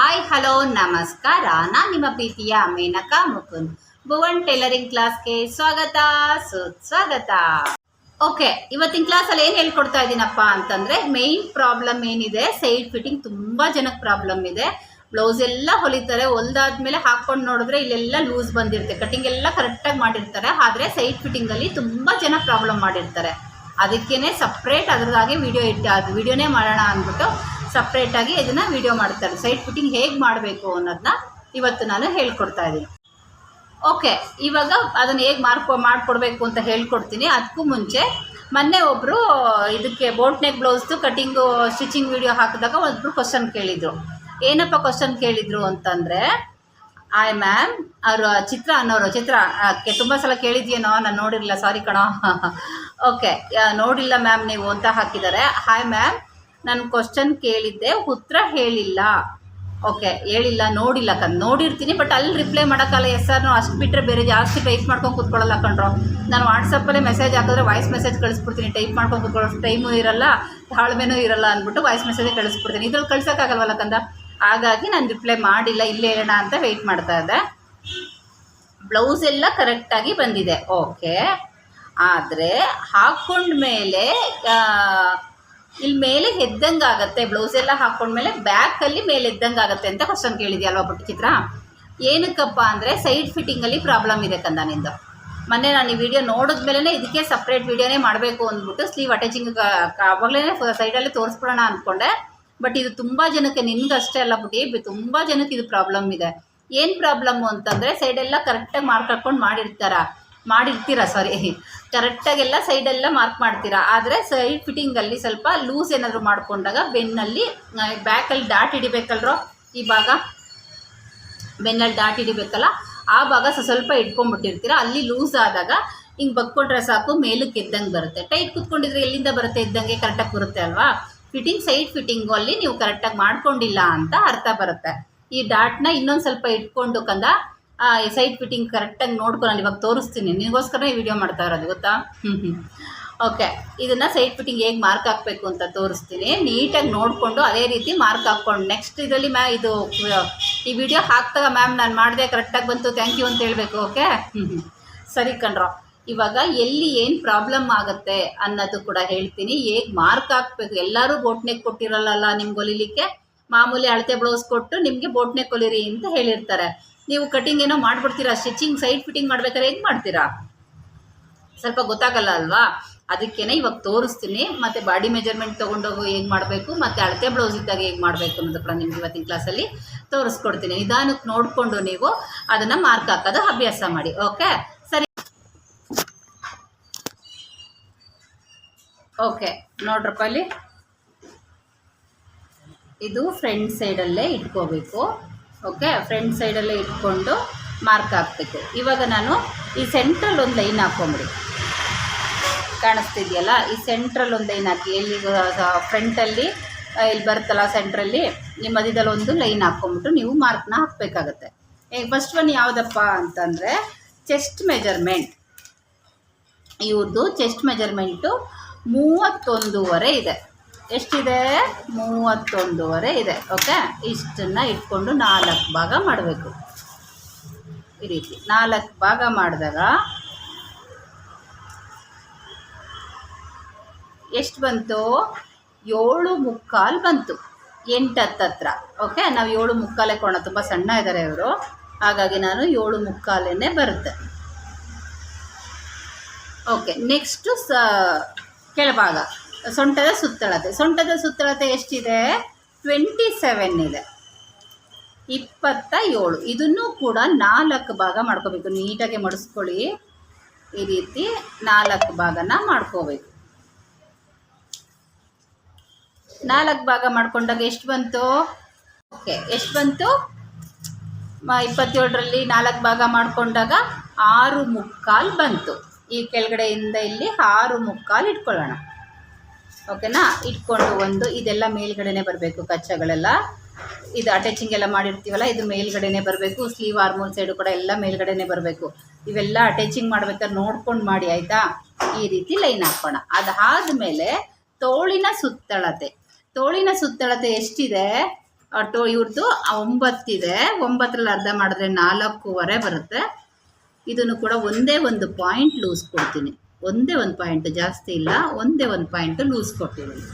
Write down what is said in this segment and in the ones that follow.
Hi hello ನಮಸ್ಕಾರ. ನಾನು ನಿಮ್ಮ ಪ್ರೀತಿಯ ಮೇನಕಾ ಮುಕುಂದ್. ಭುವನ್ ಟೈಲರಿಂಗ್ ಕ್ಲಾಸ್ಗೆ ಸ್ವಾಗತ ಸುಸ್ವಾಗತ ಓಕೆ, ಇವತ್ತಿನ ಕ್ಲಾಸಲ್ಲಿ ಏನು ಹೇಳ್ಕೊಡ್ತಾ ಇದ್ದೀನಪ್ಪ ಅಂತಂದರೆ ಮೇಯ್ನ್ ಪ್ರಾಬ್ಲಮ್ ಏನಿದೆ ಸೈಡ್ ಫಿಟ್ಟಿಂಗ್ ತುಂಬ ಜನಕ್ಕೆ ಪ್ರಾಬ್ಲಮ್ ಇದೆ. ಬ್ಲೌಸ್ ಎಲ್ಲ ಹೊಲಿತಾರೆ, ಹೊಲ್ದಾದ್ಮೇಲೆ ಹಾಕೊಂಡು ನೋಡಿದ್ರೆ ಇಲ್ಲೆಲ್ಲ ಲೂಸ್ ಬಂದಿರುತ್ತೆ. ಕಟಿಂಗ್ ಎಲ್ಲ ಕರೆಕ್ಟಾಗಿ ಮಾಡಿರ್ತಾರೆ, ಆದರೆ ಸೈಡ್ ಫಿಟ್ಟಿಂಗಲ್ಲಿ ತುಂಬ ಜನ ಪ್ರಾಬ್ಲಮ್ ಮಾಡಿರ್ತಾರೆ. ಅದಕ್ಕೇನೆ ಸಪ್ರೇಟ್ ಅದ್ರದಾಗೆ ವಿಡಿಯೋ ಇಟ್ಟು ಅದು ವಿಡಿಯೋನೇ ಮಾಡೋಣ ಅಂದ್ಬಿಟ್ಟು ಸಪ್ರೇಟಾಗಿ ಇದನ್ನು ವಿಡಿಯೋ ಮಾಡ್ತಾರೆ. ಸೈಡ್ ಫಿಟ್ಟಿಂಗ್ ಹೇಗೆ ಮಾಡಬೇಕು ಅನ್ನೋದನ್ನ ಇವತ್ತು ನಾನು ಹೇಳ್ಕೊಡ್ತಾ ಇದ್ದೀನಿ ಓಕೆ ಇವಾಗ ಅದನ್ನು ಹೇಗೆ ಮಾರ್ಕೊ ಮಾಡಿಕೊಡ್ಬೇಕು ಅಂತ ಹೇಳ್ಕೊಡ್ತೀನಿ. ಅದಕ್ಕೂ ಮುಂಚೆ ಮೊನ್ನೆ ಒಬ್ಬರು ಇದಕ್ಕೆ ಬೋಟ್ ನೆಕ್ ಬ್ಲೌಸ್ದು ಕಟಿಂಗು ಸ್ಟಿಚಿಂಗ್ ವಿಡಿಯೋ ಹಾಕಿದಾಗ ಒಬ್ಬರು ಕ್ವಶನ್ ಕೇಳಿದರು. ಏನಪ್ಪ ಕ್ವಶನ್ ಕೇಳಿದರು ಅಂತಂದರೆ ಆಯ್ ಮ್ಯಾಮ್ ಅವರು ಚಿತ್ರ ಅನ್ನೋರು, ಚಿತ್ರ ತುಂಬ ಸಲ ಕೇಳಿದ್ಯೇನೋ, ನಾನು ನೋಡಿರಲಿಲ್ಲ ಸಾರಿ ಕಣ. ಓಕೆ ನೋಡಿಲ್ಲ ಮ್ಯಾಮ್ ನೀವು ಅಂತ ಹಾಕಿದ್ದಾರೆ. ಹಾಯ್ ಮ್ಯಾಮ್ ನಾನು ಕ್ವಶನ್ ಕೇಳಿದ್ದೆ, ಉತ್ತರ ಹೇಳಿಲ್ಲ. ಓಕೆ ಹೇಳಿಲ್ಲ, ನೋಡಿಲ್ಲ ಕಣ್. ನೋಡಿರ್ತೀನಿ ಬಟ್ ಅಲ್ಲಿ ರಿಪ್ಲೈ ಮಾಡೋಕ್ಕಲ್ಲ ಎಸ್ ಸರ್ ಅಷ್ಟು ಬಿಟ್ಟರೆ ಬೇರೆ ಜಾಸ್ತಿ ಟೈಪ್ ಮಾಡ್ಕೊಂಡು ಕೂತ್ಕೊಳ್ಳಲ್ಲ ಕಣ್ರೋ. ನಾನು ವಾಟ್ಸಪ್ಪಲ್ಲೇ ಮೆಸೇಜ್ ಹಾಕಿದ್ರೆ ವಾಯ್ಸ್ ಮೆಸೇಜ್ ಕಳಿಸ್ಬಿಡ್ತೀನಿ. ಟೈಪ್ ಮಾಡ್ಕೊಂಡು ಕೂತ್ಕೊಳ್ಳೋ ಟೈಮು ಇರಲ್ಲ, ತಾಳ್ಮೆನೂ ಇರಲ್ಲ ಅಂದ್ಬಿಟ್ಟು ವಾಯ್ಸ್ ಮೆಸೇಜೇ ಕಳಿಸ್ಬಿಡ್ತೀನಿ. ಇದ್ರಲ್ಲಿ ಕಳ್ಸೋಕ್ಕಾಗಲ್ವಲ್ಲ ಕಂದ? ಹಾಗಾಗಿ ನಾನು ರಿಪ್ಲೈ ಮಾಡಿಲ್ಲ, ಇಲ್ಲೇ ಹೇಳೋಣ ಅಂತ ವೆಯ್ಟ್ ಮಾಡ್ತಾ ಇದ್ದೆ. ಬ್ಲೌಸ್ ಎಲ್ಲ ಕರೆಕ್ಟಾಗಿ ಬಂದಿದೆ. ಓಕೆ ಆದರೆ ಹಾಕ್ಕೊಂಡ್ಮೇಲೆ ಇಲ್ಲಿ ಮೇಲೆ ಎದ್ದಂಗೆ ಆಗುತ್ತೆ ಬ್ಲೌಸ್ ಎಲ್ಲ ಹಾಕ್ಕೊಂಡ್ಮೇಲೆ ಬ್ಯಾಕಲ್ಲಿ ಮೇಲೆ ಎದ್ದಂಗೆ ಆಗುತ್ತೆ ಅಂತ ಕ್ವಶನ್ ಕೇಳಿದ್ಯಲ್ವ ಪುಟ್ಟ ಚಿತ್ರ? ಏನಕ್ಕಪ್ಪ ಅಂದರೆ ಸೈಡ್ ಫಿಟ್ಟಿಂಗಲ್ಲಿ ಪ್ರಾಬ್ಲಮ್ ಇದೆ ಕಂದ ನಿಂದು. ಮೊನ್ನೆ ನಾನು ಈ ವಿಡಿಯೋ ನೋಡಿದ್ಮೇಲೆ ಇದಕ್ಕೆ ಸಪ್ರೇಟ್ ವಿಡಿಯೋನೇ ಮಾಡಬೇಕು ಅಂದ್ಬಿಟ್ಟು ಸ್ಲೀವ್ ಅಟ್ಯಾಚಿಂಗ್ ಆವಾಗಲೇ ಸೈಡಲ್ಲೇ ತೋರಿಸ್ಬಿಡೋಣ ಅಂದ್ಕೊಂಡೆ ಬಟ್ ಇದು ತುಂಬ ಜನಕ್ಕೆ ನಿನ್ಗೆ ಅಷ್ಟೇ ಅಲ್ಲ ಬಿಟ್ಟು ತುಂಬ ಜನಕ್ಕೆ ಇದು ಪ್ರಾಬ್ಲಮ್ ಇದೆ. ಏನು ಪ್ರಾಬ್ಲಮ್ಮು ಅಂತಂದರೆ ಸೈಡೆಲ್ಲ ಕರೆಕ್ಟಾಗಿ ಮಾರ್ಕ್ ಹಾಕ್ಕೊಂಡು ಮಾಡಿರ್ತಾರ. ಮಾಡಿರ್ತೀರಾ? ಸಾರಿ ಕರೆಕ್ಟಾಗೆಲ್ಲ ಸೈಡೆಲ್ಲ ಮಾರ್ಕ್ ಮಾಡ್ತೀರಾ? ಆದರೆ ಸೈಡ್ ಫಿಟ್ಟಿಂಗಲ್ಲಿ ಸ್ವಲ್ಪ ಲೂಸ್ ಏನಾದರೂ ಮಾಡಿಕೊಂಡಾಗ ಬೆನ್ನಲ್ಲಿ ಬ್ಯಾಕಲ್ಲಿ ಡಾಟ್ ಹಿಡಿಬೇಕಲ್ರೋ ಈ ಭಾಗ? ಬೆನ್ನಲ್ಲಿ ಡಾಟ್ ಹಿಡಿಬೇಕಲ್ಲ? ಆ ಭಾಗ ಸ್ವಲ್ಪ ಇಟ್ಕೊಂಡ್ಬಿಟ್ಟಿರ್ತೀರ? ಅಲ್ಲಿ ಲೂಸ್ ಆದಾಗ ಹಿಂಗೆ ಬಕ್ಕೊಂಡ್ರೆ ಸಾಕು ಮೇಲಕ್ಕೆ ಎದ್ದಂಗೆ ಬರುತ್ತೆ. ಟೈಟ್ ಕುತ್ಕೊಂಡಿದ್ರೆ ಎಲ್ಲಿಂದ ಬರುತ್ತೆ? ಇದ್ದಂಗೆ ಕರೆಕ್ಟಾಗಿ ಬರುತ್ತೆ ಅಲ್ವಾ? ಫಿಟ್ಟಿಂಗ್ ಸೈಡ್ ಫಿಟ್ಟಿಂಗು ಅಲ್ಲಿ ನೀವು ಕರೆಕ್ಟಾಗಿ ಮಾಡ್ಕೊಂಡಿಲ್ಲ ಅಂತ ಅರ್ಥ ಬರುತ್ತೆ. ಈ ಡಾಟ್ನ ಇನ್ನೊಂದು ಸ್ವಲ್ಪ ಇಟ್ಕೊಂಡು ಕಂದ ಸೈಡ್ ಫಿಟ್ಟಿಂಗ್ ಕರೆಕ್ಟಾಗಿ ನೋಡ್ಕೊ ನಾನು ಇವಾಗ ತೋರಿಸ್ತೀನಿ. ನಿಮಗೋಸ್ಕರ ಈ ವಿಡಿಯೋ ಮಾಡ್ತಾ ಇರೋದು, ಗೊತ್ತಾ? ಓಕೆ ಇದನ್ನು ಸೈಡ್ ಫಿಟ್ಟಿಂಗ್ ಹೇಗೆ ಮಾರ್ಕ್ ಹಾಕಬೇಕು ಅಂತ ತೋರಿಸ್ತೀನಿ. ನೀಟಾಗಿ ನೋಡಿಕೊಂಡು ಅದೇ ರೀತಿ ಮಾರ್ಕ್ ಹಾಕ್ಕೊಂಡು. ನೆಕ್ಸ್ಟ್ ಇದರಲ್ಲಿ ಮ್ಯಾ ಇದು, ಈ ವಿಡಿಯೋ ಹಾಕ್ತಾಗ ಮ್ಯಾಮ್ ನಾನು ಮಾಡಿದೆ ಕರೆಕ್ಟಾಗಿ ಬಂತು ಥ್ಯಾಂಕ್ ಯು ಅಂತ ಹೇಳಬೇಕು ಓಕೆ ಸರಿ ಕಣ್ರೋ. ಇವಾಗ ಎಲ್ಲಿ ಏನು ಪ್ರಾಬ್ಲಮ್ ಆಗುತ್ತೆ ಅನ್ನೋದು ಕೂಡ ಹೇಳ್ತೀನಿ. ಹೇಗೆ ಮಾರ್ಕ್ ಹಾಕಬೇಕು? ಎಲ್ಲರೂ ಬೋಟ್ನೆಗೆ ಕೊಟ್ಟಿರಲ್ಲ ನಿಮ್ಗೆ ಹೊಲಿಲಿಕ್ಕೆ? ಮಾಮೂಲಿ ಅಳತೆ ಬ್ಲೌಸ್ ಕೊಟ್ಟು ನಿಮಗೆ ಬೋಟ್ನೆ ಕೊಲಿರಿ ಅಂತ ಹೇಳಿರ್ತಾರೆ. ನೀವು ಕಟಿಂಗ್ ಏನೋ ಮಾಡಿಬಿಡ್ತೀರಾ? ಸ್ಟಿಚಿಂಗ್ ಸೈಡ್ ಫಿಟ್ಟಿಂಗ್ ಮಾಡ್ಬೇಕಾದ್ರೆ ಹೆಂಗೆ ಮಾಡ್ತೀರಾ? ಸ್ವಲ್ಪ ಗೊತ್ತಾಗಲ್ಲ ಅಲ್ವಾ? ಅದಕ್ಕೇನೆ ಇವಾಗ ತೋರಿಸ್ತೀನಿ. ಮತ್ತು ಬಾಡಿ ಮೆಜರ್ಮೆಂಟ್ ತೊಗೊಂಡೋಗು ಹೇಗೆ ಮಾಡಬೇಕು, ಮತ್ತು ಅಳತೆ ಬ್ಲೌಸ್ ಇದ್ದಾಗ ಹೇಗೆ ಮಾಡಬೇಕು ಅನ್ನೋದು ಕೂಡ ನಿಮ್ಗೆ ಇವತ್ತಿನ ಕ್ಲಾಸಲ್ಲಿ ತೋರಿಸ್ಕೊಡ್ತೀನಿ. ನಿಧಾನಕ್ಕೆ ನೋಡಿಕೊಂಡು ನೀವು ಅದನ್ನು ಮಾರ್ಕ್ ಹಾಕೋದು ಅಭ್ಯಾಸ ಮಾಡಿ ಓಕೆ ಸರಿ. ಓಕೆ ನೋಡ್ರಪ್ಪ ಅಲ್ಲಿ. ಇದು ಫ್ರಂಟ್ ಸೈಡಲ್ಲೇ ಇಟ್ಕೋಬೇಕು. ಓಕೆ ಫ್ರಂಟ್ ಸೈಡಲ್ಲೇ ಇಟ್ಕೊಂಡು ಮಾರ್ಕ್ ಹಾಕಬೇಕು. ಇವಾಗ ನಾನು ಈ ಸೆಂಟ್ರಲ್ ಒಂದು ಲೈನ್ ಹಾಕ್ಕೊಂಬಿಡಿ ಕಾಣಿಸ್ತಿದೆಯಲ್ಲ? ಈ ಸೆಂಟ್ರಲ್ ಒಂದು ಲೈನ್ ಹಾಕಿ. ಎಲ್ಲಿ ಫ್ರಂಟಲ್ಲಿ ಇಲ್ಲಿ ಬರುತ್ತಲ್ಲ ಸೆಂಟ್ರಲ್ಲಿ ನಿಮ್ಮ ಮಧ್ಯದಲ್ಲಿ ಒಂದು ಲೈನ್ ಹಾಕ್ಕೊಂಬಿಟ್ಟು ನೀವು ಮಾರ್ಕ್ನ ಹಾಕಬೇಕಾಗತ್ತೆ. ಫಸ್ಟ್ ಒನ್ ಯಾವುದಪ್ಪ ಅಂತಂದರೆ ಚೆಸ್ಟ್ ಮೆಜರ್ಮೆಂಟ್ ಇವ್ರದ್ದು ಚೆಸ್ಟ್ ಮೆಜರ್ಮೆಂಟು ಮೂವತ್ತೊಂದೂವರೆ ಇದೆ. ಎಷ್ಟಿದೆ? ಮೂವತ್ತೊಂದುವರೆ ಇದೆ ಓಕೆ ಇಷ್ಟನ್ನು ಇಟ್ಕೊಂಡು ನಾಲ್ಕು ಭಾಗ ಮಾಡಬೇಕು. ಈ ರೀತಿ ನಾಲ್ಕು ಭಾಗ ಮಾಡಿದಾಗ ಎಷ್ಟು ಬಂತು? ಏಳು ಮುಕ್ಕಾಲು ಬಂತು ಎಂಟು ಹತ್ತತ್ರ ಓಕೆ ನಾವು ಏಳು ಮುಕ್ಕಾಲೇ ಕೊಡೋಣ, ತುಂಬ ಸಣ್ಣ ಇದ್ದಾರೆ ಇವರು. ಹಾಗಾಗಿ ನಾನು ಏಳು ಮುಕ್ಕಾಲೇ ಬರುತ್ತೆ. ಓಕೆ ನೆಕ್ಸ್ಟು ಸ ಕೆಳಭಾಗ. ಸೊಂಟದ ಸುತ್ತಳತೆ. ಸೊಂಟದ ಸುತ್ತಳತೆ ಎಷ್ಟಿದೆ? ಟ್ವೆಂಟಿ ಸೆವೆನ್ ಇದೆ. ಇಪ್ಪತ್ತ ಏಳು ಇದನ್ನು ಕೂಡ ನಾಲ್ಕು ಭಾಗ ಮಾಡ್ಕೋಬೇಕು. ನೀಟಾಗಿ ಮಡಿಸ್ಕೊಳ್ಳಿ. ಈ ರೀತಿ ನಾಲ್ಕು ಭಾಗನ ಮಾಡ್ಕೋಬೇಕು. ನಾಲ್ಕು ಭಾಗ ಮಾಡ್ಕೊಂಡಾಗ ಎಷ್ಟು ಬಂತು? ಓಕೆ, ಎಷ್ಟು ಬಂತು? ಇಪ್ಪತ್ತೇಳರಲ್ಲಿ ನಾಲ್ಕು ಭಾಗ ಮಾಡಿಕೊಂಡಾಗ ಆರು ಮುಕ್ಕಾಲು ಬಂತು. ಈ ಕೆಳಗಡೆಯಿಂದ ಇಲ್ಲಿ ಆರು ಮುಕ್ಕಾಲು ಇಟ್ಕೊಳ್ಳೋಣ. ಓಕೆನಾ? ಇಟ್ಕೊಂಡು ಒಂದು ಇದೆಲ್ಲ ಮೇಲ್ಗಡೆನೆ ಬರಬೇಕು ಕಚ್ಚಗಳೆಲ್ಲ. ಇದು ಅಟ್ಯಾಚಿಂಗ್ ಎಲ್ಲ ಮಾಡಿರ್ತೀವಲ್ಲ, ಇದು ಮೇಲ್ಗಡೆನೆ ಬರಬೇಕು. ಸ್ಲೀವ್ ಆರ್ಮೋಲ್ ಸೈಡು ಕೂಡ ಎಲ್ಲ ಮೇಲ್ಗಡೆನೆ ಬರಬೇಕು. ಇವೆಲ್ಲ ಅಟ್ಯಾಚಿಂಗ್ ಮಾಡ್ಬೇಕಾದ್ರೆ ನೋಡ್ಕೊಂಡು ಮಾಡಿ, ಆಯಿತಾ? ಈ ರೀತಿ ಲೈನ್ ಹಾಕೋಣ. ಅದಾದಮೇಲೆ ತೋಳಿನ ಸುತ್ತಳತೆ. ತೋಳಿನ ಸುತ್ತಳತೆ ಎಷ್ಟಿದೆ? ಟೋ ಇವ್ರದ್ದು ಒಂಬತ್ತಿದೆ. ಒಂಬತ್ತರಲ್ಲಿ ಅರ್ಧ ಮಾಡಿದ್ರೆ ನಾಲ್ಕೂವರೆ ಬರುತ್ತೆ. ಇದನ್ನು ಕೂಡ ಒಂದೇ ಒಂದು ಪಾಯಿಂಟ್ ಲೂಸ್ ಕೊಡ್ತೀನಿ. ಒಂದೇ ಒಂದು ಪಾಯಿಂಟ್ ಜಾಸ್ತಿ ಇಲ್ಲ, ಒಂದೇ ಒಂದು ಪಾಯಿಂಟ್ ಲೂಸ್ ಕೊಟ್ಟಿದ್ದೀನಿ.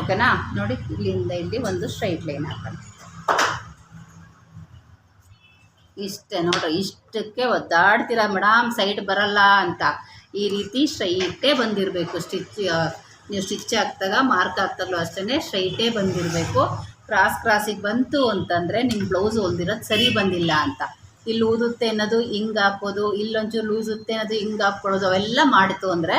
ಓಕೆನಾ ನೋಡಿ, ಇಲ್ಲಿಂದ ಇಲ್ಲಿ ಒಂದು ಸ್ಟ್ರೈಟ್ ಲೈನ್ ಹಾಕೋಣ. ಇಷ್ಟೇ ನೋಡಿ, ಇಷ್ಟಕ್ಕೆ ಒದ್ದಾಡ್ತೀರಾ ಮೇಡಮ್ ಸೈಡ್ ಬರಲ್ಲ ಅಂತ. ಈ ರೀತಿ ಸ್ಟ್ರೈಟೇ ಬಂದಿರಬೇಕು. ಸ್ಟಿಚ್ ನೀವು ಸ್ಟಿಚ್ ಹಾಕ್ದಾಗ ಮಾರ್ಕ್ ಹಾಕ್ದಾಗಲೂ ಅಷ್ಟೇ ಸ್ಟ್ರೈಟೇ ಬಂದಿರಬೇಕು. ಕ್ರಾಸ್ ಕ್ರಾಸಿಗೆ ಬಂತು ಅಂತಂದರೆ ನಿಮ್ಮ ಬ್ಲೌಸ್ ಹೊಲ್ದಿರೋದು ಸರಿ ಬಂದಿಲ್ಲ ಅಂತ. ಇಲ್ಲಿ ಊದುತ್ತೆ ಅನ್ನೋದು ಹಿಂಗೆ ಹಾಕೋದು ಇಲ್ಲೊಂಚೂರು ಲೂಸುತ್ತೆ ಅನ್ನೋದು ಹಿಂಗೆ ಹಾಕ್ಕೊಳ್ಳೋದು, ಅವೆಲ್ಲ ಮಾಡಿತು ಅಂದರೆ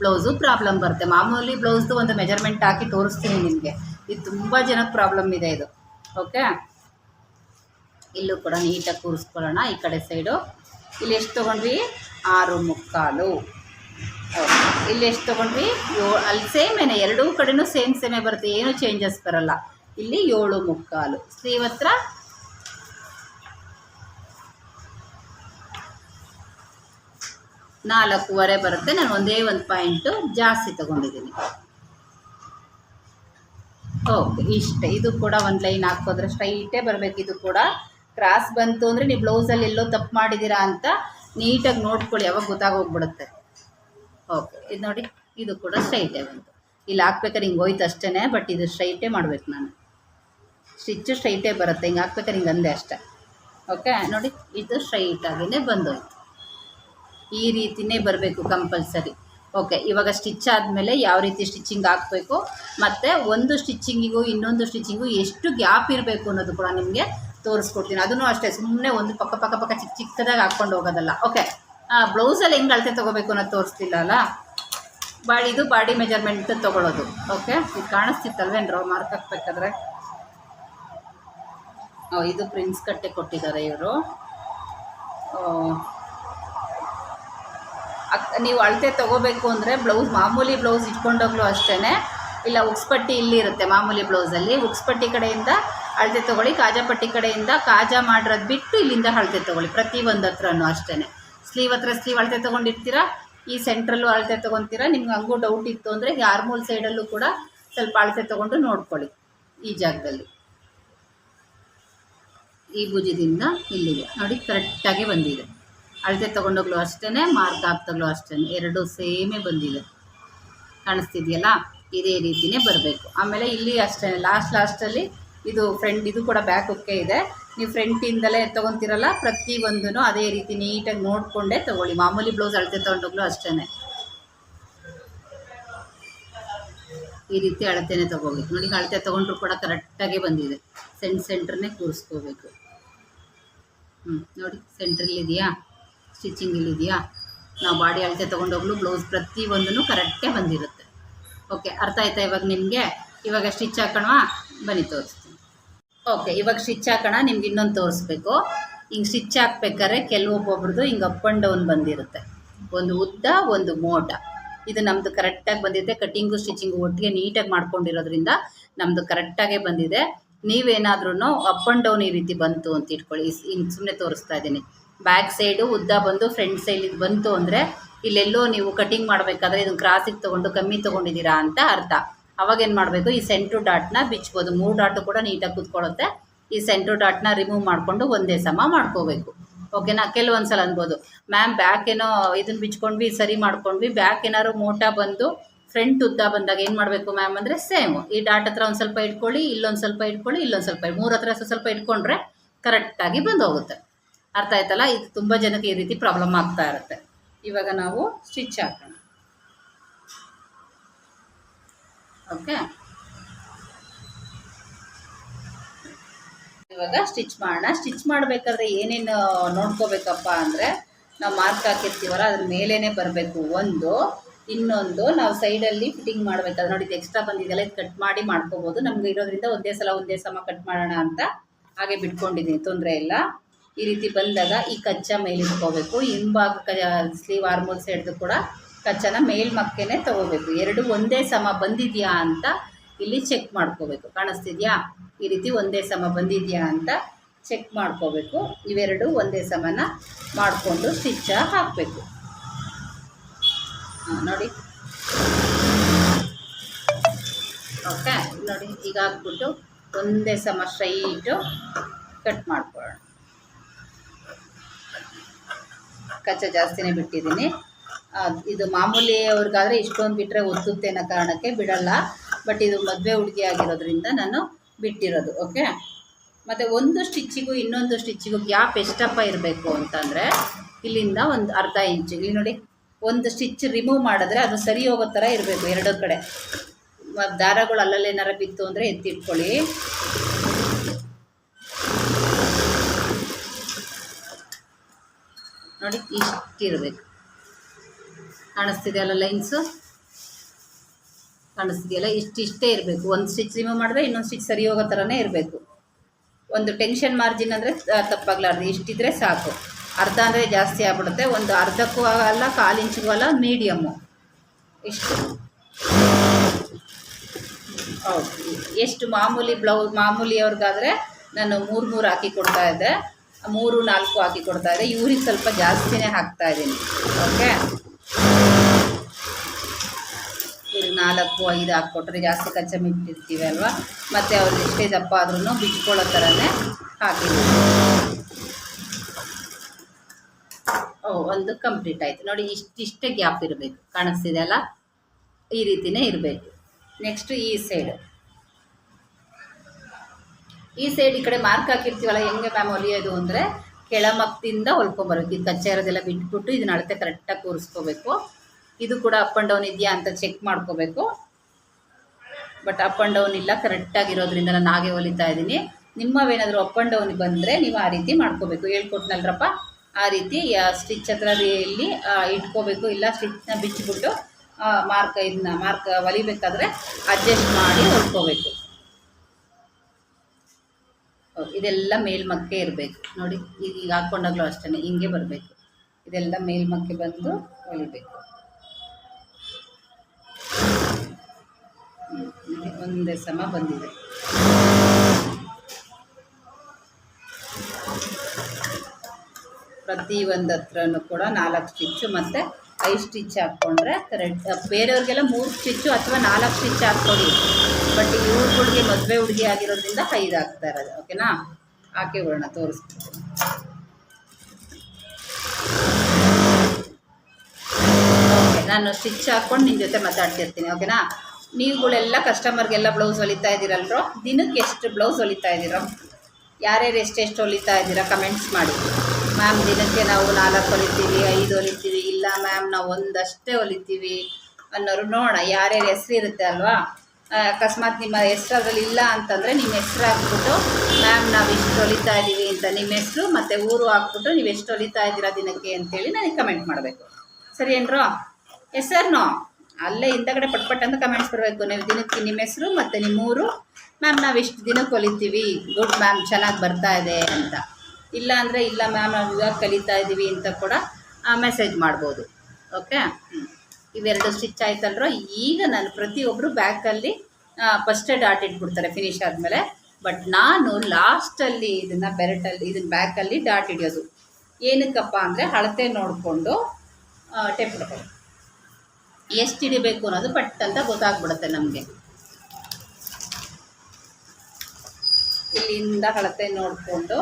ಬ್ಲೌಸು ಪ್ರಾಬ್ಲಮ್ ಬರುತ್ತೆ. ಮಾಮೂಲಿ ಬ್ಲೌಸ್ದು ಒಂದು ಮೆಜರ್ಮೆಂಟ್ ಹಾಕಿ ತೋರಿಸ್ತೀನಿ ನಿಮಗೆ. ಇದು ತುಂಬ ಜನಕ್ಕೆ ಪ್ರಾಬ್ಲಮ್ ಇದೆ ಇದು. ಓಕೆ ಇಲ್ಲೂ ಕೂಡ ನೀಟಾಗಿ ಕೂರಿಸ್ಕೊಳ್ಳೋಣ ಈ ಕಡೆ ಸೈಡು ಇಲ್ಲಿ ಎಷ್ಟು ತೊಗೊಂಡ್ವಿ? ಆರು ಮುಕ್ಕಾಲು. ಇಲ್ಲಿ ಎಷ್ಟು ತೊಗೊಂಡ್ವಿ? ಯೋ, ಅಲ್ಲಿ ಸೇಮೇನೆ ಎರಡೂ ಕಡೆನೂ ಸೇಮ್ ಸೇಮೇ ಬರುತ್ತೆ. ಏನು ಚೇಂಜಸ್ ಬರಲ್ಲ. ಇಲ್ಲಿ ಏಳು ಮುಕ್ಕಾಲು. ಸ್ಲೀವ್ ಹತ್ರ ನಾಲ್ಕೂವರೆ ಬರುತ್ತೆ. ನಾನು ಒಂದೇ ಒಂದು ಪಾಯಿಂಟು ಜಾಸ್ತಿ ತಗೊಂಡಿದ್ದೀನಿ. ಓಕೆ ಇಷ್ಟೇ. ಇದು ಕೂಡ ಒಂದು ಲೈನ್ ಹಾಕೋದ್ರೆ ಸ್ಟ್ರೈಟೇ ಬರಬೇಕು. ಇದು ಕೂಡ ಕ್ರಾಸ್ ಬಂತು ಅಂದರೆ ನೀವು ಬ್ಲೌಸಲ್ಲಿ ಎಲ್ಲೋ ತಪ್ಪು ಮಾಡಿದ್ದೀರಾ ಅಂತ ನೀಟಾಗಿ ನೋಡ್ಕೊಳ್ಳಿ. ಯಾವಾಗ ಗೊತ್ತಾಗೋಗ್ಬಿಡುತ್ತೆ. ಓಕೆ ಇದು ನೋಡಿ, ಇದು ಕೂಡ ಸ್ಟ್ರೈಟೇ ಬಂತು. ಇಲ್ಲಿ ಹಾಕ್ಬೇಕಾದ್ರೆ ಹಿಂಗೆ ಹೋಯ್ತು ಅಷ್ಟೇ ಬಟ್ ಇದು ಸ್ಟ್ರೈಟೇ ಮಾಡ್ಬೇಕು ನಾನು. ಸ್ಟಿಚ್ಚು ಸ್ಟ್ರೈಟೇ ಬರುತ್ತೆ. ಹಿಂಗೆ ಹಾಕ್ಬೇಕಾದ್ರೆ ಹಿಂಗೆ ಅಂದೆ ಅಷ್ಟೇ. ಓಕೆ ನೋಡಿ, ಇದು ಸ್ಟ್ರೈಟಾಗಿಯೇ ಬಂದೋಯ್ತು. ಈ ರೀತಿಯೇ ಬರಬೇಕು ಕಂಪಲ್ಸರಿ. ಓಕೆ, ಇವಾಗ ಸ್ಟಿಚ್ ಆದಮೇಲೆ ಯಾವ ರೀತಿ ಸ್ಟಿಚಿಂಗ್ ಹಾಕಬೇಕು, ಮತ್ತು ಒಂದು ಸ್ಟಿಚ್ಚಿಂಗಿಗೂ ಇನ್ನೊಂದು ಸ್ಟಿಚ್ಚಿಂಗು ಎಷ್ಟು ಗ್ಯಾಪ್ ಇರಬೇಕು ಅನ್ನೋದು ಕೂಡ ನಿಮಗೆ ತೋರಿಸ್ಕೊಡ್ತೀನಿ. ಅದನ್ನು ಅಷ್ಟೇ ಸುಮ್ಮನೆ ಒಂದು ಪಕ್ಕ ಪಕ್ಕ ಪಕ್ಕ ಚಿಕ್ಕ ಚಿಕ್ಕದಾಗಿ ಹಾಕ್ಕೊಂಡು ಹೋಗೋದಲ್ಲ. ಓಕೆ ಬ್ಲೌಸಲ್ಲಿ ಹೆಂಗೆ ಅಳತೆ ತೊಗೋಬೇಕು ಅನ್ನೋದು ತೋರಿಸ್ತಿಲ್ಲ ಅಲ್ಲ? ಬಾಡಿ, ಇದು ಬಾಡಿ ಮೆಜರ್ಮೆಂಟ್ ತೊಗೊಳೋದು ಓಕೆ, ಇದು ಕಾಣಿಸ್ತಿತ್ತಲ್ವೇನ್ರೋ ಮಾರ್ಕ್ ಹಾಕ್ಬೇಕಾದ್ರೆ? ಇದು ಪ್ರಿನ್ಸ್ ಕಟ್ಟೆ ಕೊಟ್ಟಿದ್ದಾರೆ ಇವರು. ನೀವು ಅಳತೆ ತೊಗೋಬೇಕು ಅಂದರೆ ಬ್ಲೌಸ್ ಮಾಮೂಲಿ ಬ್ಲೌಸ್ ಇಟ್ಕೊಂಡೋಗ್ಲೂ ಅಷ್ಟೇ ಇಲ್ಲ ಉಕ್ಸ್ಪಟ್ಟಿ ಇಲ್ಲಿ ಇರುತ್ತೆ ಮಾಮೂಲಿ ಬ್ಲೌಸಲ್ಲಿ ಉಕ್ಸ್ಪಟ್ಟಿ ಕಡೆಯಿಂದ ಅಳತೆ ತೊಗೊಳ್ಳಿ ಕಾಜಾಪಟ್ಟಿ ಕಡೆಯಿಂದ ಕಾಜಾ ಮಾಡಿರೋದು ಬಿಟ್ಟು ಇಲ್ಲಿಂದ ಅಳತೆ ತೊಗೊಳ್ಳಿ, ಪ್ರತಿ ಒಂದು ಹತ್ರನೂ ಅಷ್ಟೇ ಸ್ಲೀವ್ ಹತ್ರ ಸ್ಲೀವ್ ಅಳತೆ ತೊಗೊಂಡಿರ್ತೀರಾ, ಈ ಸೆಂಟ್ರಲ್ಲೂ ಅಳತೆ ತೊಗೊತೀರಾ, ನಿಮ್ಗೆ ಹಂಗೂ ಡೌಟ್ ಇತ್ತು ಅಂದರೆ ಯಾರ್ಮೂಲ್ ಸೈಡಲ್ಲೂ ಕೂಡ ಸ್ವಲ್ಪ ಅಳತೆ ತೊಗೊಂಡು ನೋಡ್ಕೊಳ್ಳಿ ಈ ಜಾಗದಲ್ಲಿ. ಈ ಭುಜದಿಂದ ಇಲ್ಲಿಗೆ ನೋಡಿ ಕರೆಕ್ಟಾಗಿ ಬಂದಿದೆ. ಅಳತೆ ತೊಗೊಂಡೋಗ್ಲೂ ಅಷ್ಟೇ ಮಾರ್ಕ್ ಹಾಕ್ದಾಗ್ಲೂ ಅಷ್ಟೇ ಎರಡು ಸೇಮೇ ಬಂದಿದೆ. ಕಾಣಿಸ್ತಿದೆಯಲ್ಲ? ಇದೇ ರೀತಿನೇ ಬರಬೇಕು. ಆಮೇಲೆ ಇಲ್ಲಿ ಅಷ್ಟೇ ಲಾಸ್ಟ್ ಲಾಸ್ಟಲ್ಲಿ ಇದು ಫ್ರೆಂಡ್ ಇದು ಕೂಡ ಬ್ಯಾಕ್ ಹೊಕ್ಕೆ ಇದೆ. ನೀವು ಫ್ರೆಂಟಿಂದಲೇ ತೊಗೊತೀರಲ್ಲ ಪ್ರತಿ ಒಂದೂ ಅದೇ ರೀತಿ ನೀಟಾಗಿ ನೋಡಿಕೊಂಡೇ ತೊಗೊಳ್ಳಿ. ಮಾಮೂಲಿ ಬ್ಲೌಸ್ ಅಳತೆ ತೊಗೊಂಡೋಗ್ಲು ಅಷ್ಟೇ ಈ ರೀತಿ ಅಳತೆನೇ ತೊಗೋಬೇಕು. ನೋಡಿ, ಅಳತೆ ತೊಗೊಂಡ್ರು ಕೂಡ ಕರೆಕ್ಟಾಗೇ ಬಂದಿದೆ. ಸೆಂಟ್ ಸೆಂಟ್ರನ್ನೇ ಕೂರಿಸ್ಕೋಬೇಕು. ಹ್ಞೂ ನೋಡಿ ಸೆಂಟ್ರಲ್ಲಿ ಇದೆಯಾ ಸ್ಟಿಚಿಂಗ್ ಇಲ್ಲಿದೆಯಾ ನಾವು ಬಾಡಿ ಅಳತೆ ತೊಗೊಂಡೋಗ್ಲು ಬ್ಲೌಸ್ ಪ್ರತಿ ಒಂದೂ ಕರೆಕ್ಟೇ ಬಂದಿರುತ್ತೆ. ಓಕೆ ಅರ್ಥ ಆಯ್ತಾ ಇವಾಗ ನಿಮಗೆ? ಇವಾಗ ಸ್ಟಿಚ್ ಹಾಕೋಣವಾ ಬನ್ನಿ ತೋರಿಸ್ತೀನಿ. ಓಕೆ ಇವಾಗ ಸ್ಟಿಚ್ ಹಾಕೋಣ, ನಿಮ್ಗೆ ಇನ್ನೊಂದು ತೋರಿಸ್ಬೇಕು. ಹಿಂಗೆ ಸ್ಟಿಚ್ ಹಾಕ್ಬೇಕಾದ್ರೆ ಕೆಲವೊಬ್ಬೊಬ್ರದ್ದು ಹಿಂಗೆ ಅಪ್ ಆ್ಯಂಡ್ ಡೌನ್ ಬಂದಿರುತ್ತೆ. ಒಂದು ಉದ್ದ, ಒಂದು ಮೋಟ ಇದು ನಮ್ಮದು ಕರೆಕ್ಟಾಗಿ ಬಂದಿದೆ. ಕಟ್ಟಿಂಗು ಸ್ಟಿಚಿಂಗು ಒಟ್ಟಿಗೆ ನೀಟಾಗಿ ಮಾಡ್ಕೊಂಡಿರೋದ್ರಿಂದ ನಮ್ಮದು ಕರೆಕ್ಟಾಗೇ ಬಂದಿದೆ. ನೀವೇನಾದ್ರೂ ಅಪ್ ಆ್ಯಂಡ್ ಡೌನ್ ಈ ರೀತಿ ಬಂತು ಅಂತ ಇಟ್ಕೊಳ್ಳಿ. ಹಿಂಗೆ ಸುಮ್ಮನೆ ತೋರಿಸ್ತಾ ಇದ್ದೀನಿ. ಬ್ಯಾಕ್ ಸೈಡು ಉದ್ದ ಬಂದು ಫ್ರಂಟ್ ಸೈಡ್ ಇದು ಬಂತು ಅಂದರೆ ಇಲ್ಲೆಲ್ಲೋ ನೀವು ಕಟಿಂಗ್ ಮಾಡಬೇಕಾದ್ರೆ ಇದನ್ನು ಕ್ರಾಸಿಗೆ ತೊಗೊಂಡು ಕಮ್ಮಿ ತೊಗೊಂಡಿದ್ದೀರಾ ಅಂತ ಅರ್ಥ. ಅವಾಗ ಏನು ಮಾಡಬೇಕು? ಈ ಸೆಂಟ್ರು ಡಾಟ್ನ ಬಿಚ್ಬೋದು. ಮೂರು ಡಾಟು ಕೂಡ ನೀಟಾಗಿ ಕೂತ್ಕೊಳ್ಳುತ್ತೆ. ಈ ಸೆಂಟ್ರು ಡಾಟ್ನ ರಿಮೂವ್ ಮಾಡಿಕೊಂಡು ಒಂದೇ ಸಮ ಮಾಡ್ಕೋಬೇಕು. ಓಕೆನಾ ಕೆಲವೊಂದು ಸಲ ಅನ್ಬೋದು. ಮ್ಯಾಮ್ ಬ್ಯಾಕ್ ಏನೋ ಇದನ್ನು ಬಿಚ್ಕೊಂಡ್ವಿ, ಸರಿ ಮಾಡ್ಕೊಂಡ್ವಿ. ಬ್ಯಾಕ್ ಏನಾದ್ರು ಮೋಟ ಬಂದು ಫ್ರಂಟ್ ಉದ್ದ ಬಂದಾಗ ಏನು ಮಾಡಬೇಕು ಮ್ಯಾಮ್ ಅಂದರೆ ಸೇಮ್ ಈ ಡಾಟ್ ಹತ್ರ ಒಂದು ಸ್ವಲ್ಪ ಇಟ್ಕೊಳ್ಳಿ, ಇಲ್ಲೊಂದು ಸ್ವಲ್ಪ ಇಟ್ಕೊಳ್ಳಿ, ಇಲ್ಲೊಂದು ಸ್ವಲ್ಪ ಮೂರು ಹತ್ರ ಸ್ವಲ್ಪ ಇಟ್ಕೊಂಡ್ರೆ ಕರೆಕ್ಟಾಗಿ ಬಂದು ಹೋಗುತ್ತೆ ಅರ್ಥ ಆಯ್ತಲ್ಲ? ಇದು ತುಂಬ ಜನಕ್ಕೆ ಈ ರೀತಿ ಪ್ರಾಬ್ಲಮ್ ಆಗ್ತಾ ಇರುತ್ತೆ. ಇವಾಗ ನಾವು ಸ್ಟಿಚ್ ಹಾಕೋಣ. ಓಕೆ ಇವಾಗ ಸ್ಟಿಚ್ ಮಾಡೋಣ. ಸ್ಟಿಚ್ ಮಾಡಬೇಕಾದ್ರೆ ಏನೇನು ನೋಡ್ಕೋಬೇಕಪ್ಪ ಅಂದರೆ ನಾವು ಮಾರ್ಕ್ ಹಾಕಿರ್ತೀವಲ್ಲ, ಅದ್ರ ಮೇಲೇ ಬರಬೇಕು. ಒಂದು, ಇನ್ನೊಂದು ನಾವು ಸೈಡಲ್ಲಿ ಫಿಟ್ಟಿಂಗ್ ಮಾಡಬೇಕಾದ್ರೆ ನೋಡಿ, ಇದು ಎಕ್ಸ್ಟ್ರಾ ಬಂದಿದೆಯಲ್ಲ, ಇದು ಕಟ್ ಮಾಡಿ ಮಾಡ್ಕೋಬೋದು. ನಮ್ಗೆ ಇರೋದ್ರಿಂದ ಒಂದೇ ಸಲ ಒಂದೇ ಸಮ ಕಟ್ ಮಾಡೋಣ ಅಂತ ಹಾಗೆ ಬಿಟ್ಕೊಂಡಿದ್ದೀನಿ. ತೊಂದರೆ ಇಲ್ಲ. ಈ ರೀತಿ ಬಂದಾಗ ಈ ಕಚ್ಚಾ ಮೇಲಿಟ್ಕೋಬೇಕು ಹಿಂಭಾಗ ಕ, ಸ್ಲೀವ್ ಆರ್ಮೋಲ್ ಸೈಡ್ದು ಕೂಡ ಕಚ್ಚನ ಮೇಲ್ಮಕ್ಕೇನೆ ತಗೋಬೇಕು. ಎರಡು ಒಂದೇ ಸಮ ಬಂದಿದೆಯಾ ಅಂತ ಇಲ್ಲಿ ಚೆಕ್ ಮಾಡ್ಕೋಬೇಕು. ಕಾಣಿಸ್ತಿದ್ಯಾ? ಈ ರೀತಿ ಒಂದೇ ಸಮ ಬಂದಿದೆಯಾ ಅಂತ ಚೆಕ್ ಮಾಡ್ಕೋಬೇಕು. ಇವೆರಡು ಒಂದೇ ಸಮನ ಮಾಡಿಕೊಂಡು ಸ್ಟಿಚ್ಚ ಹಾಕಬೇಕು. ನೋಡಿ. ಓಕೆ, ನೋಡಿ ಈಗ ಹಾಕ್ಬಿಟ್ಟು ಒಂದೇ ಸಮ ಸ್ಟ್ರೈಟು ಕಟ್ ಮಾಡ್ಕೊಳ್ಳೋಣ. ಕಚ್ಚ ಜಾಸ್ತಿನೇ ಬಿಟ್ಟಿದ್ದೀನಿ. ಇದು ಮಾಮೂಲಿ ಅವ್ರಿಗಾದರೆ ಇಷ್ಟೊಂದು ಬಿಟ್ಟರೆ ಒತ್ತುತ್ತೆ ಅನ್ನೋ ಕಾರಣಕ್ಕೆ ಬಿಡಲ್ಲ. ಬಟ್ ಇದು ಮದುವೆ ಹುಡುಗಿ ಆಗಿರೋದ್ರಿಂದ ನಾನು ಬಿಟ್ಟಿರೋದು ಓಕೆ ಮತ್ತು ಒಂದು ಸ್ಟಿಚ್ಚಿಗೂ ಇನ್ನೊಂದು ಸ್ಟಿಚ್ಚಿಗೂ ಗ್ಯಾಪ್ ಎಷ್ಟಪ್ಪ ಇರಬೇಕು ಅಂತಂದರೆ, ಇಲ್ಲಿಂದ ಒಂದು ಅರ್ಧ ಇಂಚು ಇಲ್ಲಿ ನೋಡಿ, ಒಂದು ಸ್ಟಿಚ್ ರಿಮೂವ್ ಮಾಡಿದ್ರೆ ಅದು ಸರಿ ಹೋಗೋ ಥರ ಇರಬೇಕು ಎರಡೂ ಕಡೆ. ದಾರಗಳು ಅಲ್ಲಲ್ಲಿ ಏನಾರ ಬಿತ್ತು ಅಂದರೆ ಎತ್ತಿಟ್ಕೊಳ್ಳಿ. ನೋಡಿ, ಇಷ್ಟಿರಬೇಕು. ಕಾಣಿಸ್ತಿದೆಯಲ್ಲ ಲೈನ್ಸು? ಕಾಣಿಸ್ತಿದೆಯಲ್ಲ? ಇಷ್ಟಿಷ್ಟೇ ಇರಬೇಕು. ಒಂದು ಸ್ಟಿಚ್ ರಿಮೂವ್ ಮಾಡಿದ್ರೆ ಇನ್ನೊಂದು ಸ್ಟಿಚ್ ಸರಿ ಹೋಗೋ ಥರನೇ ಇರಬೇಕು. ಒಂದು ಟೆನ್ಷನ್ ಮಾರ್ಜಿನ್ ಅಂದರೆ ತಪ್ಪಾಗಲಾರ್ದು. ಇಷ್ಟಿದ್ರೆ ಸಾಕು. ಅರ್ಧ ಅಂದರೆ ಜಾಸ್ತಿ ಆಗ್ಬಿಡುತ್ತೆ. ಒಂದು ಅರ್ಧಕ್ಕೂ ಆಗಲ್ಲ, ಕಾಲು ಇಂಚಿಗೂ ಅಲ್ಲ ಮೀಡಿಯಮ್ಮು ಇಷ್ಟು ಹೌದು. ಎಷ್ಟು ಮಾಮೂಲಿ ಬ್ಲೌಸ್ ಮಾಮೂಲಿ ಅವ್ರಿಗಾದರೆ ನಾನು ಮೂರು ಮೂರು ಹಾಕಿ ಕೊಡ್ತಾ ಇದ್ದೆ. ಮೂರು, ನಾಲ್ಕು ಹಾಕಿ ಕೊಡ್ತಾ ಇದೆ ಇವ್ರಿಗೆ ಸ್ವಲ್ಪ ಜಾಸ್ತಿನೇ ಹಾಕ್ತಾ ಇದ್ದೀನಿ. ಓಕೆ ನಾಲ್ಕು, ಐದು ಹಾಕ್ಕೊಟ್ರೆ ಜಾಸ್ತಿ ಕಚ್ಚಾ ಮಿಟ್ಟಿರ್ತೀವಿ ಅಲ್ವಾ? ಮತ್ತು ಅವ್ರು ಎಷ್ಟೇ ದಪ್ಪ ಆದ್ರೂ ಬಿಚ್ಕೊಳ್ಳೋ ಥರನೇ ಹಾಕಿ ಓ, ಒಂದು ಕಂಪ್ಲೀಟ್ ಆಯಿತು. ನೋಡಿ, ಇಷ್ಟಿಷ್ಟೇ ಗ್ಯಾಪ್ ಇರಬೇಕು. ಕಾಣಿಸ್ತಿದೆ ಅಲ್ಲ? ಈ ರೀತಿಯೇ ಇರಬೇಕು. ನೆಕ್ಸ್ಟ್ ಈ ಸೈಡ್ ಈ ಸೈಡ್ ಈ ಕಡೆ ಮಾರ್ಕ್ ಹಾಕಿರ್ತೀವಲ್ಲ, ಹೆಂಗೆ ಮ್ಯಾಮ್ ಹೊಲಿಯೋದು ಅಂದರೆ ಕೆಳಮಕ್ಕದಿಂದ ಹೊಲ್ಕೊಂಬರ್ಬೇಕು. ಇದು ಕಚ್ಚಾ ಇರೋದೆಲ್ಲ ಬಿಟ್ಬಿಟ್ಟು ಇದನ್ನ ಅಳತೆ ಕರೆಕ್ಟಾಗಿ ಕೂರಿಸ್ಕೋಬೇಕು. ಇದು ಕೂಡ ಅಪ್ ಆ್ಯಂಡ್ ಡೌನ್ ಇದೆಯಾ ಅಂತ ಚೆಕ್ ಮಾಡ್ಕೋಬೇಕು. ಬಟ್ ಅಪ್ ಆ್ಯಂಡ್ ಡೌನ್ ಇಲ್ಲ ಕರೆಕ್ಟಾಗಿರೋದ್ರಿಂದ ನಾನು ಹಾಗೆ ಹೊಲಿತಾ ಇದ್ದೀನಿ. ನಿಮ್ಮವೇನಾದರೂ ಅಪ್ ಆ್ಯಂಡ್ ಡೌನ್ ಬಂದರೆ ನೀವು ಆ ರೀತಿ ಮಾಡ್ಕೋಬೇಕು. ಹೇಳ್ಕೊಟ್ನಲ್ರಪ್ಪ, ಆ ರೀತಿ ಸ್ಟಿಚ್ ಹತ್ರ ಇಲ್ಲಿ ಇಟ್ಕೋಬೇಕು. ಇಲ್ಲ ಸ್ಟಿಚ್ನ ಬಿಚ್ಚಿಬಿಟ್ಟು ಮಾರ್ಕ್ ಇದನ್ನ ಮಾರ್ಕ್ ಹೊಲಿಬೇಕಾದ್ರೆ ಅಡ್ಜಸ್ಟ್ ಮಾಡಿ ಹೊಲ್ಕೋಬೇಕು. ಇದೆಲ್ಲ ಮೇಲ್ಮಕ್ಕೆ ಇರಬೇಕು. ನೋಡಿ ಈಗ ಈಗ ಹಾಕ್ಕೊಂಡಾಗಲೂ ಅಷ್ಟೇ ಹಿಂಗೆ ಬರಬೇಕು. ಇದೆಲ್ಲ ಮೇಲ್ಮಕ್ಕೆ ಬಂದು ಹೊಲಿಬೇಕು. ಒಂದೇ ಸಮ ಬಂದಿದೆ. ಪ್ರತಿ ಒಂದು ಕೂಡ ನಾಲ್ಕು ಸ್ಟಿಚ್ಚು ಮತ್ತು ಐದು ಸ್ಟಿಚ್ ಹಾಕ್ಕೊಂಡ್ರೆ ಕರೆಕ್ಟ್. ಬೇರೆಯವ್ರಿಗೆಲ್ಲ ಮೂರು ಸ್ಟಿಚ್ಚು ಅಥವಾ ನಾಲ್ಕು ಸ್ಟಿಚ್ ಹಾಕ್ಕೊಡಿ. ಬಟ್ ಇವ್ರುಗಳಿಗೆ ಮದುವೆ ಹುಡುಗಿ ಆಗಿರೋದ್ರಿಂದ ಐದು ಹಾಕ್ತಾ ಇರೋದು. ಓಕೆನಾ? ಹಾಕಿ ಬಿಡೋಣ ತೋರಿಸ್ತೀನಿ. ಓಕೆ, ನಾನು ಸ್ಟಿಚ್ ಹಾಕ್ಕೊಂಡು ನಿಮ್ಮ ಜೊತೆ ಮಾತಾಡ್ತಿರ್ತೀನಿ. ಓಕೆನಾ? ನೀವುಗಳೆಲ್ಲ ಕಸ್ಟಮರ್ಗೆಲ್ಲ ಬ್ಲೌಸ್ ಹೊಲಿತಾ ಇದ್ದೀರಲ್ರೋ? ದಿನಕ್ಕೆ ಎಷ್ಟು ಬ್ಲೌಸ್ ಹೊಲಿತಾ ಇದ್ದೀರೋ? ಯಾರ್ಯಾರು ಎಷ್ಟೆಷ್ಟು ಹೊಲಿತಾ ಇದ್ದೀರಾ? ಕಮೆಂಟ್ಸ್ ಮಾಡಿ. ಮ್ಯಾಮ್ ದಿನಕ್ಕೆ ನಾವು ನಾಲ್ಕು ಹೊಲಿತೀವಿ, ಐದು ಹೊಲಿತೀವಿ. ಇಲ್ಲ ಮ್ಯಾಮ್ ನಾವು ಒಂದಷ್ಟೇ ಹೊಲಿತೀವಿ ಅನ್ನೋರು ನೋಡೋಣ. ಯಾರ್ಯಾರ ಹೆಸ್ರು ಇರುತ್ತೆ ಅಲ್ವಾ? ಅಕಸ್ಮಾತ್ ನಿಮ್ಮ ಹೆಸ್ರು ಅದರಲ್ಲಿ ಇಲ್ಲ ಅಂತಂದರೆ ನಿಮ್ಮ ಹೆಸ್ರು ಹಾಕ್ಬಿಟ್ಟು ಮ್ಯಾಮ್ ನಾವು ಇಷ್ಟು ಹೊಲಿತಾ ಇದ್ದೀವಿ ಅಂತ ನಿಮ್ಮ ಹೆಸ್ರು ಮತ್ತು ಊರು ಹಾಕ್ಬಿಟ್ಟು ನೀವು ಎಷ್ಟು ಹೊಲಿತಾ ಇದ್ದೀರಾ ದಿನಕ್ಕೆ? ಅಂತೇಳಿ ನನಗೆ ಕಮೆಂಟ್ ಮಾಡಬೇಕು. ಸರಿ ಏನ್ರೋ? ಹೆಸರ್ನೋ? ಅಲ್ಲೇ ಹಿಂದಗಡೆ ಪಟ್ ಅಂತ ಕಮೆಂಟ್ಸ್ ಬರಬೇಕು. ನೀವು ದಿನಕ್ಕೆ ನಿಮ್ಮ ಹೆಸರು ಮತ್ತು ನಿಮ್ಮ ಊರು. ಮ್ಯಾಮ್ ನಾವು ಇಷ್ಟು ದಿನಕ್ಕೆ ಹೊಲಿತೀವಿ. ಗುಡ್ ಮ್ಯಾಮ್ ಚೆನ್ನಾಗಿ ಬರ್ತಾ ಇದೆ ಅಂತ. ಇಲ್ಲ ಅಂದರೆ ಇಲ್ಲ ಮ್ಯಾಮ್ ನಾವು ಇವಾಗ ಕಲಿತಾ ಇದ್ದೀವಿ ಅಂತ ಕೂಡ ಮೆಸೇಜ್ ಮಾಡ್ಬೋದು. ಓಕೆ ಇವೆರಡು ಸ್ಟಿಚ್ ಆಯ್ತಲ್ರೋ? ಈಗ ನಾನು ಪ್ರತಿಯೊಬ್ಬರು ಬ್ಯಾಕಲ್ಲಿ ಫಸ್ಟೇ ಡಾಟ್ ಇಟ್ಬಿಡ್ತಾರೆ ಫಿನಿಶ್ ಆದಮೇಲೆ. ಬಟ್ ನಾನು ಲಾಸ್ಟಲ್ಲಿ ಇದನ್ನು ಬೆರಟಲ್ಲಿ ಇದನ್ನ ಬ್ಯಾಕಲ್ಲಿ ಡಾಟ್ ಹಿಡಿಯೋದು ಏನಕ್ಕಪ್ಪ ಅಂದರೆ ಅಳತೆ ನೋಡಿಕೊಂಡು ಟೆಪ್ ಹಿಡ್ಕೊಂಡು ಎಷ್ಟು ಹಿಡಿಬೇಕು ಅನ್ನೋದು ಬಟ್ ಅಂತ ಗೊತ್ತಾಗ್ಬಿಡುತ್ತೆ ನಮಗೆ. ಇಲ್ಲಿಂದ ಅಳತೆ ನೋಡಿಕೊಂಡು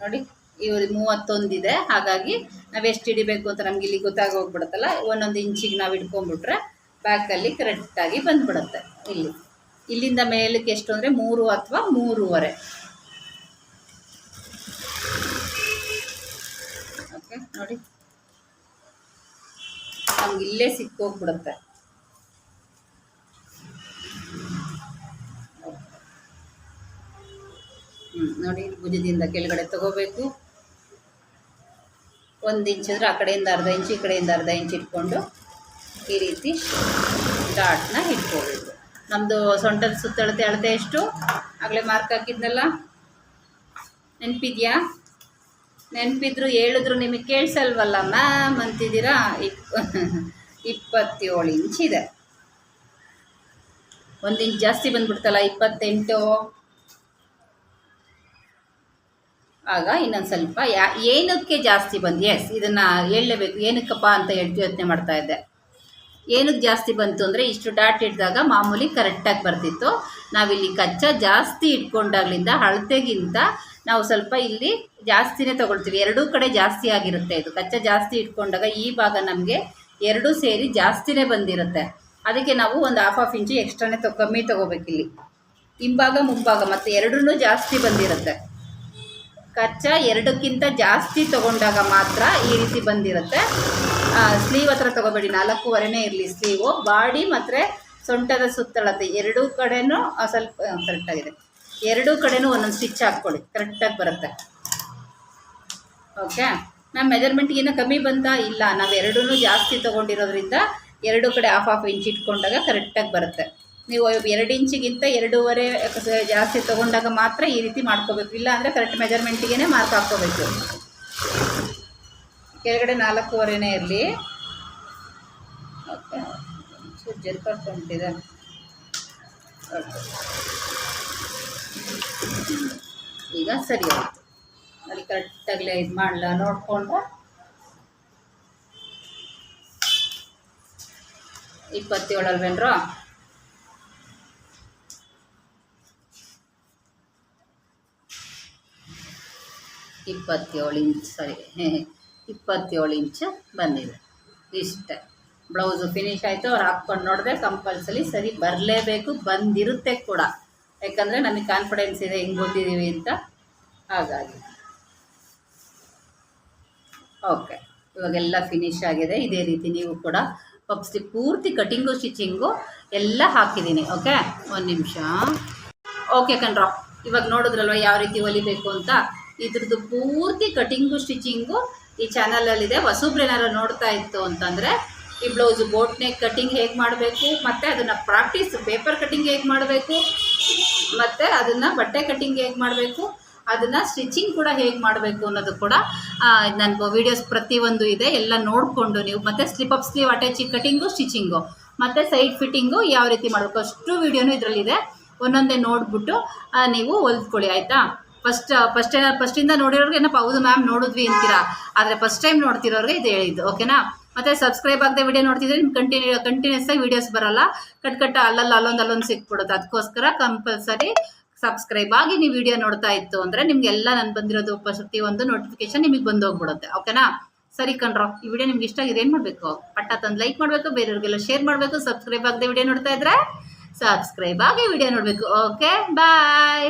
ನೋಡಿ ಇವ್ರಿಗೆ ಮೂವತ್ತೊಂದಿದೆ. ಹಾಗಾಗಿ ನಾವು ಎಷ್ಟು ಹಿಡಿಬೇಕು ಅಂತ ನಮ್ಗೆ ಇಲ್ಲಿ ಗೊತ್ತಾಗೋಗ್ಬಿಡುತ್ತಲ್ಲ ಒಂದೊಂದು ಇಂಚಿಗೆ ನಾವು ಹಿಡ್ಕೊಂಡ್ಬಿಟ್ರೆ ಬ್ಯಾಕಲ್ಲಿ ಕರೆಕ್ಟಾಗಿ ಬಂದ್ಬಿಡುತ್ತೆ ಇಲ್ಲಿ. ಇಲ್ಲಿಂದ ಮೇಲಕ್ಕೆ ಎಷ್ಟು ಅಂದರೆ ಮೂರು ಅಥವಾ ಮೂರುವರೆ. ಓಕೆ ನೋಡಿ. ನಮ್ಗೆ ಇಲ್ಲೇ ಸಿಕ್ಕೋಗ್ಬಿಡುತ್ತೆ. ನೋಡಿ, ಭುಜದಿಂದ ಕೆಳಗಡೆ ತಗೋಬೇಕು. ಒಂದು ಇಂಚ್ ಅಂದರೆ ಆ ಕಡೆಯಿಂದ ಅರ್ಧ ಇಂಚು, ಈ ಕಡೆಯಿಂದ ಅರ್ಧ ಇಂಚು ಇಟ್ಕೊಂಡು ಈ ರೀತಿ ಡಾಟ್ನ ಇಟ್ಕೋಬೇಕು. ನಮ್ಮದು ಸೊಂಟದ ಸುತ್ತಳತೆ ಅಳತೆ ಎಷ್ಟು? ಆಗಲೇ ಮಾರ್ಕ್ ಹಾಕಿದ್ನಲ್ಲ? ನೆನಪಿದೆಯಾ? ನೆನಪಿದ್ರು ಹೇಳಿದ್ರು ನಿಮಗೆ ಕೇಳಿಸಲ್ವಲ್ಲ ಮ್ಯಾಮ್ ಅಂತಿದ್ದೀರಾ? ಇಪ್ ಇಪ್ಪತ್ತೇಳು ಇಂಚ್ ಇದೆ. ಒಂದು ಇಂಚ್ ಜಾಸ್ತಿ ಬಂದ್ಬಿಡ್ತಲ್ಲ, ಇಪ್ಪತ್ತೆಂಟು? ಆಗ ಇನ್ನೊಂದು ಸ್ವಲ್ಪ ಯಾ, ಏನಕ್ಕೆ ಜಾಸ್ತಿ ಬಂದು ಎಸ್ ಇದನ್ನು ಹೇಳಲೇಬೇಕು, ಏನಕ್ಕಪ್ಪ ಅಂತ ಹೇಳ್ತಿ ಯೋಚನೆ ಮಾಡ್ತಾ ಇದ್ದೆ. ಏನಕ್ಕೆ ಜಾಸ್ತಿ ಬಂತು ಅಂದರೆ ಇಷ್ಟು ಡಾಟ್ ಇಟ್ಟಿದಾಗ ಮಾಮೂಲಿ ಕರೆಕ್ಟಾಗಿ ಬರ್ತಿತ್ತು. ನಾವಿಲ್ಲಿ ಕಚ್ಚಾ ಜಾಸ್ತಿ ಇಟ್ಕೊಂಡಾಗ್ಲಿಂದ ಅಳತೆಗಿಂತ ನಾವು ಸ್ವಲ್ಪ ಇಲ್ಲಿ ಜಾಸ್ತಿನೇ ತೊಗೊಳ್ತೀವಿ. ಎರಡೂ ಕಡೆ ಜಾಸ್ತಿ ಆಗಿರುತ್ತೆ ಇದು. ಕಚ್ಚಾ ಜಾಸ್ತಿ ಇಟ್ಕೊಂಡಾಗ ಈ ಭಾಗ ನಮಗೆ ಎರಡೂ ಸೇರಿ ಜಾಸ್ತಿನೇ ಬಂದಿರುತ್ತೆ. ಅದಕ್ಕೆ ನಾವು ಒಂದು ಹಾಫ್ ಆಫ್ ಇಂಚು ಎಕ್ಸ್ಟ್ರಾನೇ ತೊ, ಕಮ್ಮಿ ತೊಗೋಬೇಕಿಲ್ಲಿ. ಹಿಂಭಾಗ, ಮುಂಭಾಗ, ಮತ್ತು ಎರಡೂ ಜಾಸ್ತಿ ಬಂದಿರುತ್ತೆ. ಕಚ್ಚಾ ಎರಡಕ್ಕಿಂತ ಜಾಸ್ತಿ ತಗೊಂಡಾಗ ಮಾತ್ರ ಈ ರೀತಿ ಬಂದಿರುತ್ತೆ. ಸ್ಲೀವ್ ಹತ್ರ ತಗೋಬೇಡಿ, ನಾಲ್ಕೂವರೆನೇ ಇರಲಿ ಸ್ಲೀವು. ಬಾಡಿ ಮತ್ತು ಸೊಂಟದ ಸುತ್ತಳತೆ, ಎರಡೂ ಕಡೆನೂ ಸ್ವಲ್ಪ ಕರೆಕ್ಟಾಗಿದೆ ಎರಡೂ ಕಡೆನೂ ಒಂದೊಂದು ಸ್ಟಿಚ್ ಹಾಕ್ಕೊಳ್ಳಿ ಕರೆಕ್ಟಾಗಿ ಬರುತ್ತೆ. ಓಕೆ ನಮ್ಮ ಮೆಜರ್ಮೆಂಟ್ಗಿನ್ನ ಕಮ್ಮಿ ಬಂತಾ? ಇಲ್ಲ. ನಾವು ಎರಡೂ ಜಾಸ್ತಿ ತೊಗೊಂಡಿರೋದ್ರಿಂದ ಎರಡು ಕಡೆ ಹಾಫ್ ಹಾಫ್ ಇಂಚ್ ಇಟ್ಕೊಂಡಾಗ ಕರೆಕ್ಟಾಗಿ ಬರುತ್ತೆ. ನೀವು ಎರಡು ಇಂಚಿಗಿಂತ ಎರಡೂವರೆ ಜಾಸ್ತಿ ತೊಗೊಂಡಾಗ ಮಾತ್ರ ಈ ರೀತಿ ಮಾಡ್ಕೋಬೇಕು. ಇಲ್ಲ ಅಂದರೆ ಕರೆಕ್ಟ್ ಮೆಜರ್ಮೆಂಟಿಗೆ ಮಾರ್ಕ್ ಹಾಕ್ಕೋಬೇಕು. ಕೆಳಗಡೆ ನಾಲ್ಕೂವರೆನೇ ಇರಲಿ. ಓಕೆ. ಜರ್ಕೊಂಬಿಟ್ಟಿದೆ ಓಕೆ. ಈಗ ಸರಿ ಆಯಿತು. ಅಲ್ಲಿ ಕರೆಕ್ಟಾಗಲೇ ಇದು ಮಾಡಲ? ನೋಡಿಕೊಂಡು ಇಪ್ಪತ್ತೇಳು ಅಲ್ವೇನ್ರು ಇಪ್ಪತ್ತೇಳು ಇಂಚ್ ಸರಿ ಇಪ್ಪತ್ತೇಳು ಇಂಚ್ ಬಂದಿದೆ. ಇಷ್ಟೆ. ಬ್ಲೌಸು ಫಿನಿಶ್ ಆಯಿತು, ಅವ್ರು ಹಾಕ್ಕೊಂಡು ನೋಡಿದ್ರೆ ಕಂಪಲ್ಸರಿ ಸರಿ ಬರಲೇಬೇಕು, ಬಂದಿರುತ್ತೆ ಕೂಡ. ಯಾಕಂದರೆ ನನಗೆ ಕಾನ್ಫಿಡೆನ್ಸ್ ಇದೆ, ಹೆಂಗೆ ಓದಿದ್ದೀವಿ ಅಂತ. ಹಾಗಾಗಿ. ಓಕೆ ಇವಾಗೆಲ್ಲ ಫಿನಿಶ್ ಆಗಿದೆ, ಇದೇ ರೀತಿ ನೀವು ಕೂಡ ಪಪ್ಸ್ಟಿ ಪೂರ್ತಿ ಕಟಿಂಗು ಸ್ಟಿಚಿಂಗು ಎಲ್ಲ ಹಾಕಿದ್ದೀನಿ ಓಕೆ ಒಂದು ನಿಮಿಷ. ಓಕೆ ಕಣ್ರಾ, ಇವಾಗ ನೋಡಿದ್ರಲ್ವ ಯಾವ ರೀತಿ ಹೊಲಿಬೇಕು ಅಂತ? ಇದ್ರದ್ದು ಪೂರ್ತಿ ಕಟಿಂಗು, ಸ್ಟಿಚಿಂಗು ಈ ಚಾನಲಲ್ಲಿದೆ. ಹೊಸಬ್ರೇನಾರು ನೋಡ್ತಾ ಇತ್ತು ಅಂತಂದರೆ ಈ ಬ್ಲೌಸು ಬೋಟ್ ನೆಕ್ ಕಟಿಂಗ್ ಹೇಗೆ ಮಾಡಬೇಕು, ಮತ್ತು ಅದನ್ನು ಪ್ರಾಕ್ಟೀಸ್ ಪೇಪರ್ ಕಟಿಂಗ್ ಹೇಗೆ ಮಾಡಬೇಕು, ಮತ್ತು ಅದನ್ನು ಬಟ್ಟೆ ಕಟಿಂಗ್ ಹೇಗೆ ಮಾಡಬೇಕು, ಅದನ್ನು ಸ್ಟಿಚಿಂಗ್ ಕೂಡ ಹೇಗೆ ಮಾಡಬೇಕು ಅನ್ನೋದು ಕೂಡ ನನ್ನ ವೀಡಿಯೋಸ್ ಪ್ರತಿಯೊಂದು ಇದೆ. ಎಲ್ಲ ನೋಡಿಕೊಂಡು ನೀವು ಮತ್ತು slip up sleeve attach cutting stitching ಮತ್ತು ಸೈಡ್ ಫಿಟ್ಟಿಂಗು ಯಾವ ರೀತಿ ಮಾಡಬೇಕು ಅಷ್ಟು ವೀಡಿಯೋನು ಇದರಲ್ಲಿದೆ. ಒಂದೊಂದೇ ನೋಡಿಬಿಟ್ಟು ನೀವು ಹೊಲ್ದ್ಕೊಳ್ಳಿ, ಆಯಿತಾ? ಫಸ್ಟ್ ಫಸ್ಟ್ ಫಸ್ಟಿಂದ ನೋಡಿರೋರಿಗೆ ಏನಪ್ಪ, ಹೌದು ಮ್ಯಾಮ್ ನೋಡಿದ್ವಿ ಅಂತೀರಾ? ಆದರೆ ಫಸ್ಟ್ ಟೈಮ್ ನೋಡ್ತಿರೋರಿಗೆ ಇದು ಹೇಳಿದ್ದು ಓಕೆನಾ ಮತ್ತೆ ಸಬ್ಸ್ಕ್ರೈಬ್ ಆಗದೆ ವಿಡಿಯೋ ನೋಡ್ತಿದ್ರೆ ನಿಮ್ಗೆ ಕಂಟಿನ್ಯೂ ಕಂಟಿನ್ಯೂಸ್ ಆಗಿ ವಿಡಿಯೋಸ್ ಬರಲ್ಲ. ಕಟ್ ಕಟ್ಟ ಅಲ್ಲಲ್ಲ ಅಲ್ಲೊಂದು ಅಲ್ಲೊಂದು ಸಿಕ್ಬಿಡುತ್ತೆ. ಅದಕ್ಕೋಸ್ಕರ ಕಂಪಲ್ಸರಿ ಸಬ್ಸ್ಕ್ರೈಬ್ ಆಗಿ ನೀವು ವಿಡಿಯೋ ನೋಡ್ತಾ ಇತ್ತು ಅಂದರೆ ನಿಮಗೆಲ್ಲ ನಾನು ಬಂದಿರೋದು ಪ್ರತಿ ಒಂದು ನೋಟಿಫಿಕೇಶನ್ ನಿಮಗೆ ಬಂದೋಗ್ಬಿಡುತ್ತೆ ಓಕೆನಾ ಸರಿ ಕಣ್ರೋ, ಈ ವಿಡಿಯೋ ನಿಮ್ಗೆ ಇಷ್ಟ ಆಗಿದೆ ಏನು ಮಾಡಬೇಕು? ಪಟ್ಟ ತಂದು ಲೈಕ್ ಮಾಡಬೇಕು, ಬೇರೆಯವ್ರಿಗೆಲ್ಲ ಶೇರ್ ಮಾಡಬೇಕು ಸಬ್ಸ್ಕ್ರೈಬ್ ಆಗದೆ ವಿಡಿಯೋ ನೋಡ್ತಾ ಇದ್ರೆ ಸಬ್ಸ್ಕ್ರೈಬ್ ಆಗಿ ವಿಡಿಯೋ ನೋಡಬೇಕು ಓಕೆ ಬಾಯ್